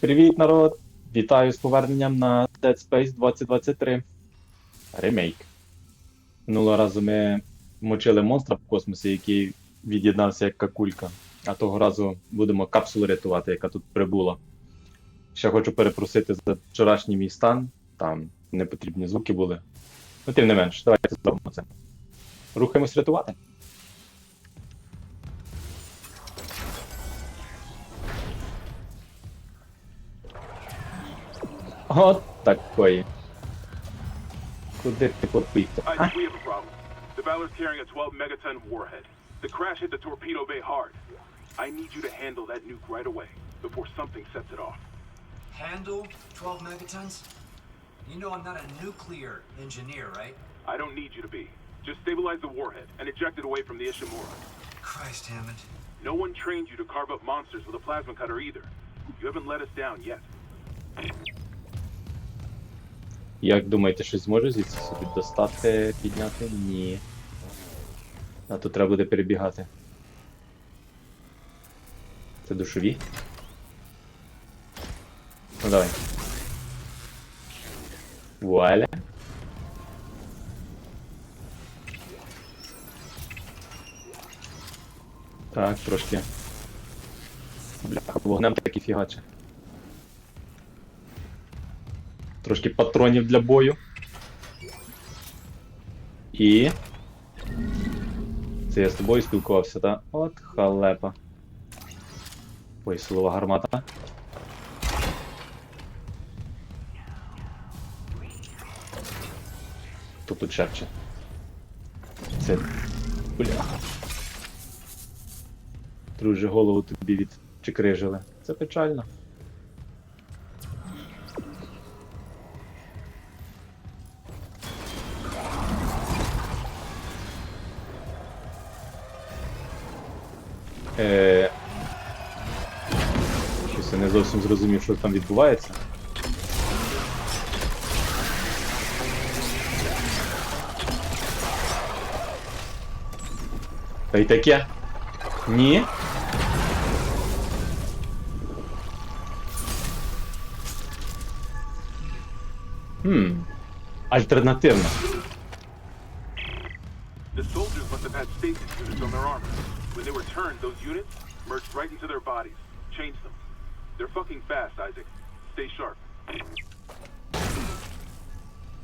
Привіт, народ! Вітаю з поверненням на Dead Space 2023. Ремейк. Минулого разу ми мочили монстра в космосі, який від'єднався як какулька. А того разу будемо капсулу рятувати, яка тут прибула. Ще хочу перепросити за вчорашній мій стан. Там непотрібні звуки були. Ну, тим не менш, давайте зробимо це. Рухаємось рятувати. От такої. Куди ти попити? I А? think we have a problem. The Valor's carrying a 12 megaton warhead. The crash hit the torpedo bay hard. I need you to handle that nuke right away before something sets it off. Handle 12 megatons? You know I'm not a nuclear engineer, right? I don't need you to be. Just stabilize the warhead and eject it away from the Ishimura. Christ, Hammond. No one trained you to carve up monsters with a plasma cutter either. You haven't let us down yet. Як думаєте, щось зможу звідси собі достати, підняти? Ні. А тут треба буде перебігати. Це душові? Ну давай. Вуаля. Так, трошки. Бляха, вогнем таки фігаче. Трошки патронів для бою. І. Це я з тобою спілкувався, так? От халепа. Ой, силова гармата. Хто тут шепче? Це. Бляха. Друже, голову тобі відчекрижили. Це печально. Зовсім зрозумів, що там відбувається. Та й таке. Ні. Хм. Альтернативно. The soldiers must have had stasis units on their armor. When they were turned, those units merged right into their bodies. Changed them. They're fucking fast, Isaac. Stay sharp.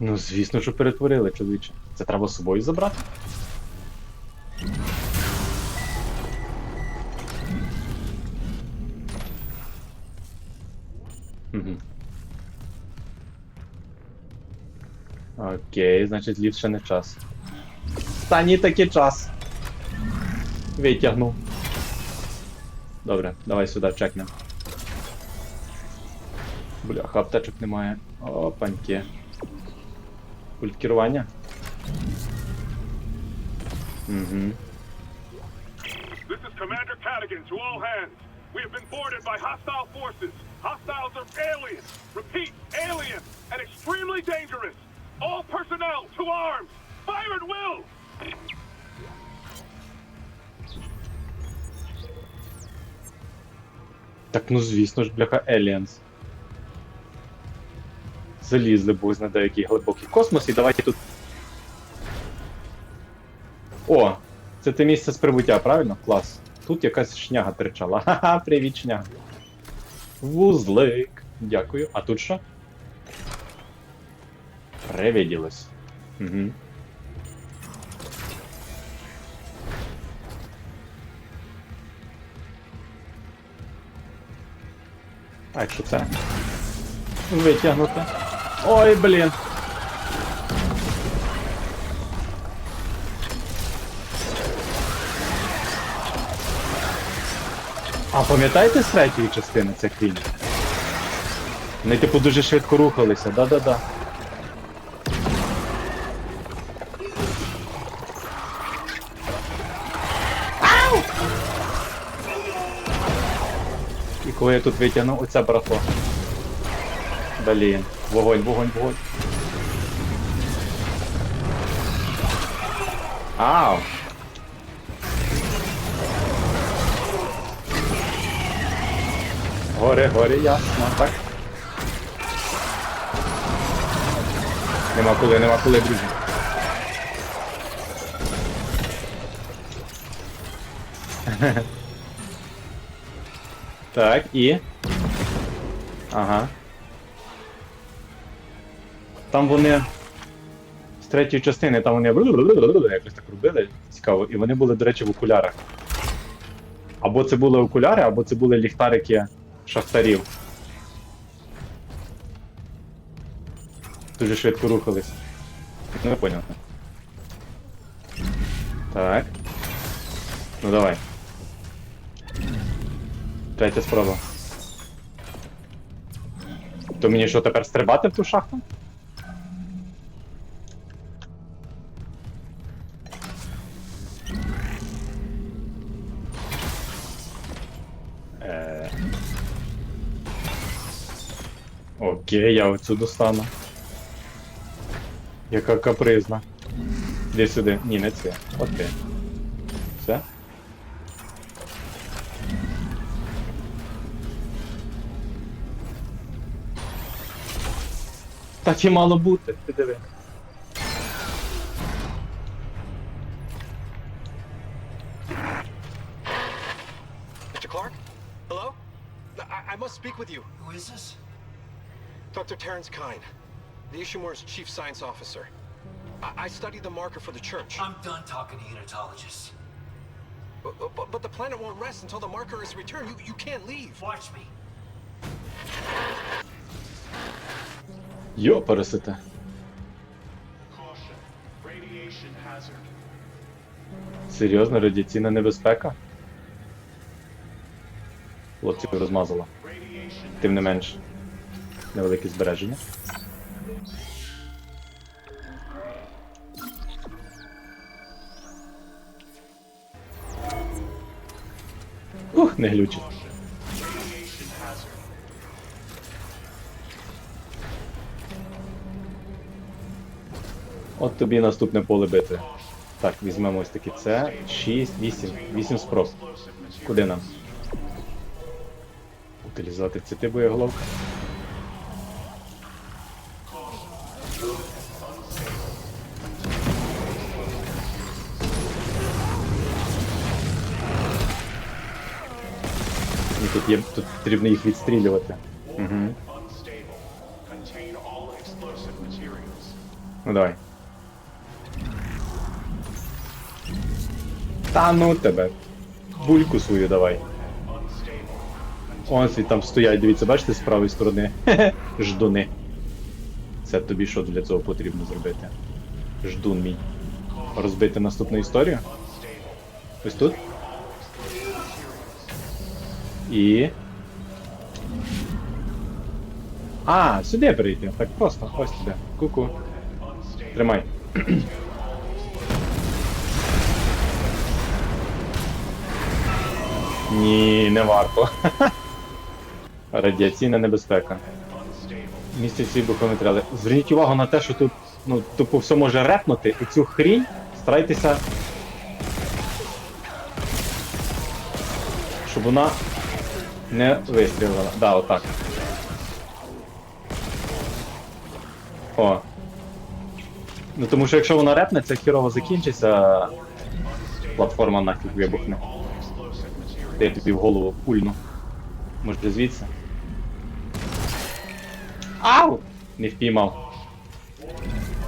Ну, звісно, що перетворили, чоловіче. Це треба з собою забрати? Окей, значить, ліфт ще не час. Та ні, таки час. Витягнув. Добре, давай сюди чекнемо. Бляха, аптечок немає. Опаньки. Пульт керування. Угу. This is Commander Cadigan to all hands. We have been boarded by hostile forces. Hostiles are alien. Repeat, alien and extremely dangerous. All personnel to arms. Fire at will. Так ну звісно ж, бляха, Aliens. Залізли бог на деякий глибокий космос і давайте тут. О! Це те місце з прибуття, правильно? Клас. Тут якась шняга тричала. Ха-ха, привіт, шняга. Вузлик. Дякую. А тут що? Привиділось. Угу. А якщо це? Витягнути. Ой, блін. А пам'ятаєте з третьої частини цих війн? Вони типу дуже швидко рухалися, да-да-да. І коли я тут витягнув оце барахло. Блін. Вогонь, вогонь, вогонь. Ау! Горе, горе, ясно, так. Нема коли, нема коли, друзі. Так, і. Ага. Там вони. З третьої частини, там вони якось так робили. Цікаво. І вони були, до речі, в окулярах. Або це були окуляри, або це були ліхтарики шахтарів. Дуже швидко рухались. Ну, понял. Так. Ну давай. Третя спроба. То мені що тепер стрибати в ту шахту? Е. Окей, я оцю достану. Яка капризна. Іди сюди. Ні, не це. Ти. Все? Так і мало бути, ти диви. Terrence Kine, the Ishimura's chief science officer. I, I studied the marker for the church. I'm done talking to unitologists. But, but, but the planet won't rest until the marker is returned. You, you can't leave. Watch me. Йо, пересите. Caution. Radiation hazard. Серйозно, радіаційна небезпека? Хлопців розмазала. Radiation. Тим не менш. Невелике збереження. Ух, не глючить. От тобі наступне поле битви. Так, візьмемо ось такі. Це 6, 8. 8 спроб. Куди нам? Утилізувати цити боєголовка. Є тут потрібно їх відстрілювати. Угу. Ну давай. Та ну тебе. Бульку свою давай. Ось і там стоять, дивіться, бачите, з правої сторони. Ждуни. Це тобі що для цього потрібно зробити? Ждун мій. Розбити наступну історію? Ось тут. І. А, сюди перейти. Так просто. Ось тебе. Ку-ку. Тримай. Ні, не варто. Радіаційна небезпека. Містять всі матеріали. Зверніть увагу на те, що тут ну, тупо все може репнути, і цю хрінь старайтеся. Щоб вона не вистрілила. Да, отак. О. Ну тому що якщо вона репне, це хірово закінчиться. Платформа нафіг вибухне. Де я тобі в голову пульну. Може звідси? Ау! Не впіймав.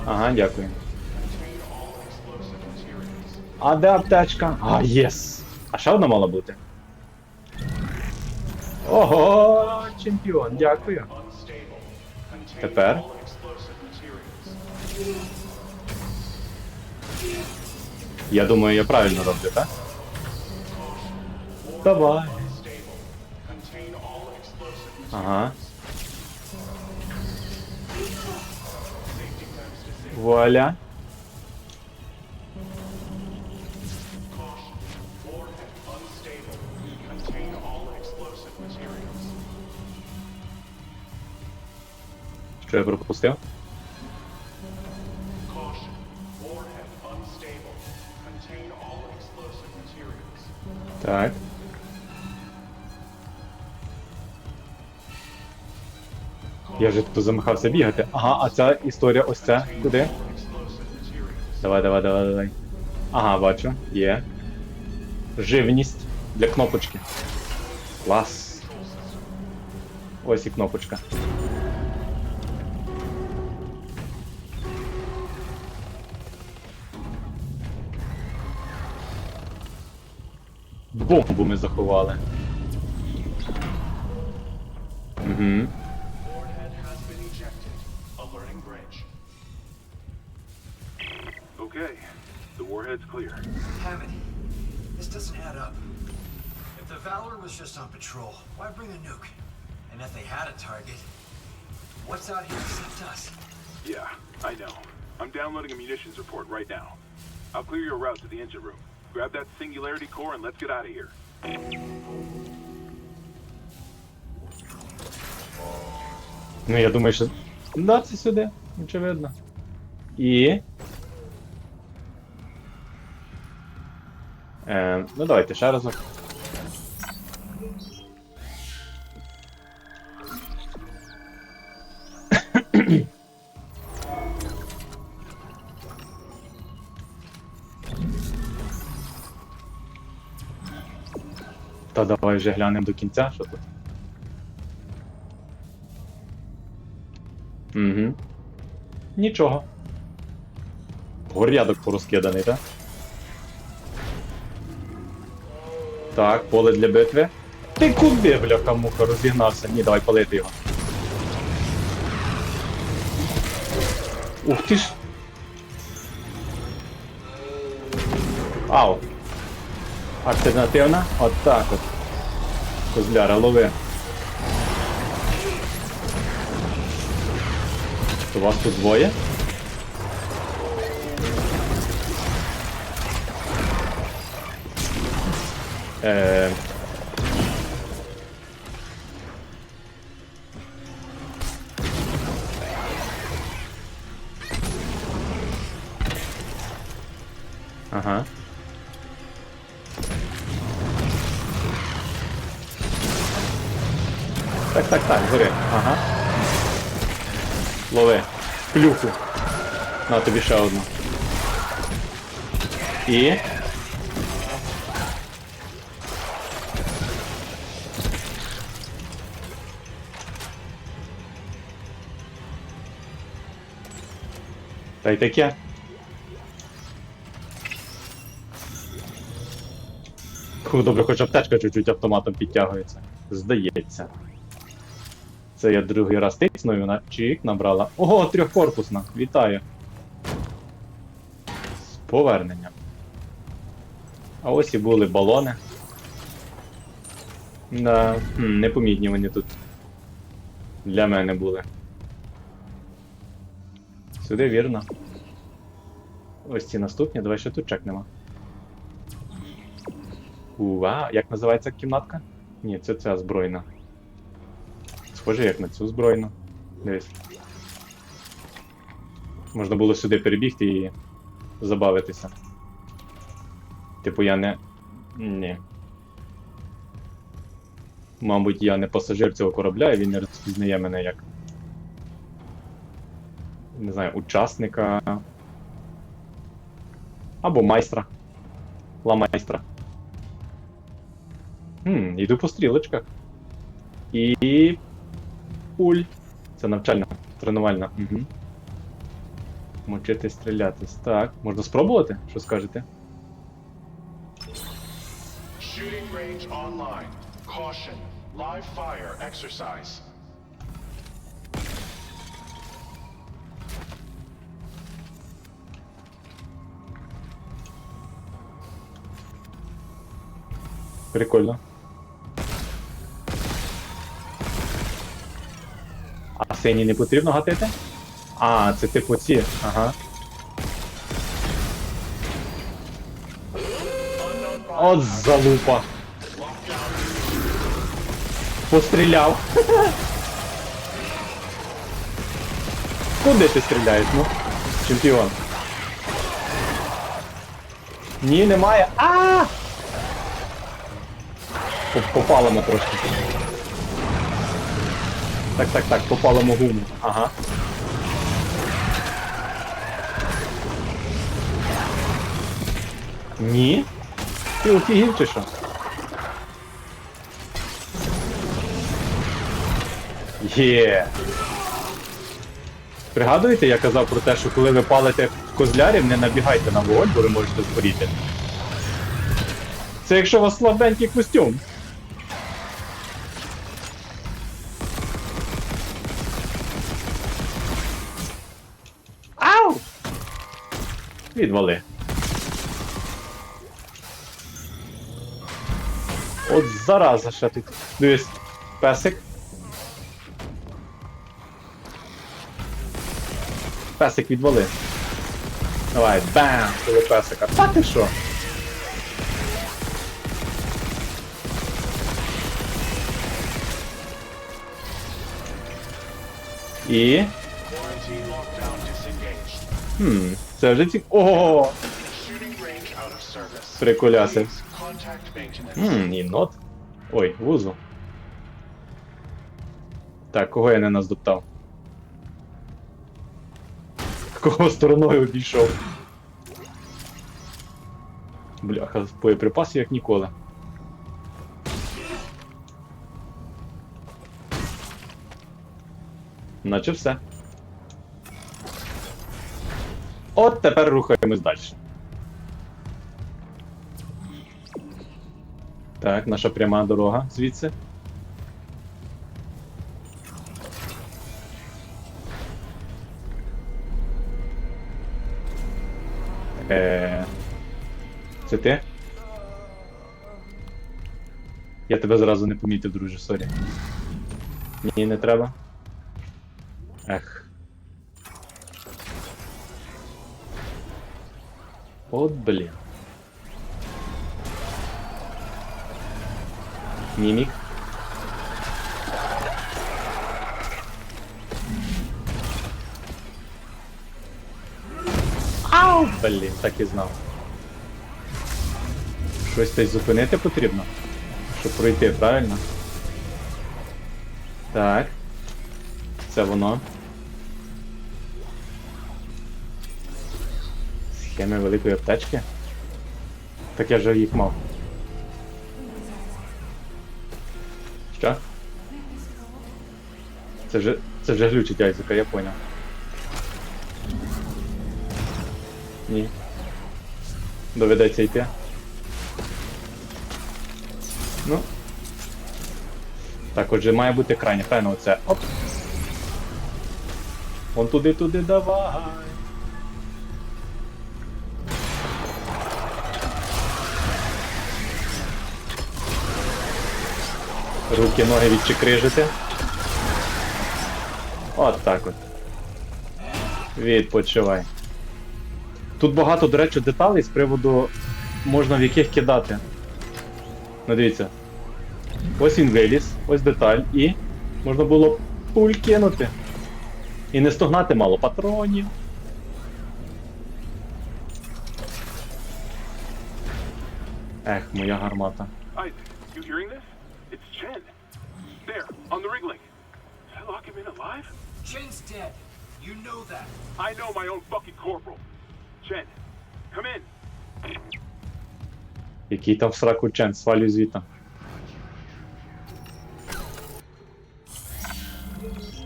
Ага, дякую. А де аптечка? А, єс! А ще одна мала бути. Ого, чемпіон, дякую. Тепер. Я думаю, я правильно роблю, так? Давай. Ага. Вуаля. Що я пропустив? Так. Я вже тут замахався бігати. Ага, а ця історія ось ця. Куди? Давай, давай, давай, давай. Ага, бачу. Є. Живність для кнопочки. Клас. Ось і кнопочка. Бомбу ми заховали. Угу. Warhead has been ejected. Alerting bridge. Okay, the warhead's clear. Hammond, this doesn't add up. If the Valor was just on patrol, why bring a nuke? And if they had a target, what's out here except us? Yeah, I know. I'm downloading a munitions report right now. I'll clear your route to the engine room. Grab that singularity core and let's get out of here. Ну, я думаю, що. Да, це сюди, очевидно. І. Е, ну давайте ще разок. Та давай вже глянемо до кінця, що тут. Угу. Нічого. Горядок порозкиданий, так? Так, поле для битви. Ти куди, бляха муха, розігнався? Ні, давай палити його. Ух ти ж. Ау. Альтернативна? От так от. Козляра, лови. У вас тут двоє? Е... Так, так, так, гори. Ага. Лови. Плюху. На тобі ще одну. І. Та й таке. Добре, хоч аптечка чуть-чуть автоматом підтягується. Здається. Це я другий раз тисну, і вона чик набрала. Ого, трьохкорпусна. Вітаю. З поверненням. А ось і були балони. Да, хм, непомітні вони тут. Для мене були. Сюди вірно. Ось ці наступні, давай ще тут чекнемо. Ува, як називається кімнатка? Ні, це ця збройна. Схоже, як на цю збройну. Дивись. Можна було сюди перебігти і забавитися. Типу я не. Ні. Мабуть, я не пасажир цього корабля, і він не розпізнає мене як. Не знаю, учасника. Або майстра. Ла-майстра. Хм, йду по стрілочках. І. Пуль. Це навчальна, тренувальна. Угу. Мочити стрілятись. Так, можна спробувати? Що скажете? Shooting range online. Caution. Live fire exercise. Прикольно. Сині не потрібно гатити? А, це типу ці. Ага. От залупа. Постріляв. Куди ти стріляєш, ну? Чемпіон. Ні, немає. А! На трошки. Так, так, так, попалимо гуму. Ага. Ні? Ти офігів чи що? Є. Пригадуєте, я казав про те, що коли ви палите козлярів, не набігайте на вогонь, бо ви можете згоріти. Це якщо у вас слабенький костюм. Відвали. От зараза ще тут. Дивись, песик. Песик відвали. Давай, бам! Коло песика. Та ти що? І. Хм, це вже ці. Ого! Приколяси. Хм, і нот. Ой, вузу. Так, кого я не наздоптав? Кого стороною обійшов? Бляха, боєприпасів як ніколи. Наче все. От тепер рухаємось далі. Так, наша пряма дорога звідси. Е... Це ти? Я тебе зразу не помітив, друже, сорі. Ні, не треба. Ех. От блін. Мімік. Ау! Блін, так і знав. Щось десь зупинити потрібно, щоб пройти, правильно? Так. Це воно. Схеми великої аптечки. Так я вже їх мав. Що? Це вже. Це вже глючить Айзека, я поняв. Ні. Доведеться йти. Ну. Так, отже, має бути крайня. Правильно, оце. Оп. Вон туди, туди, давай. Руки, ноги відчекрижити. От так от. Відпочивай. Тут багато, до речі, деталей з приводу можна в яких кидати. Ну дивіться. Ось він виліз, ось деталь, і можна було пуль кинути. І не стогнати мало патронів. Ех, моя гармата. Chen's dead. You know that. I know my own fucking corporal. Chen, come in. Який там в сраку чен, свалюй звітом.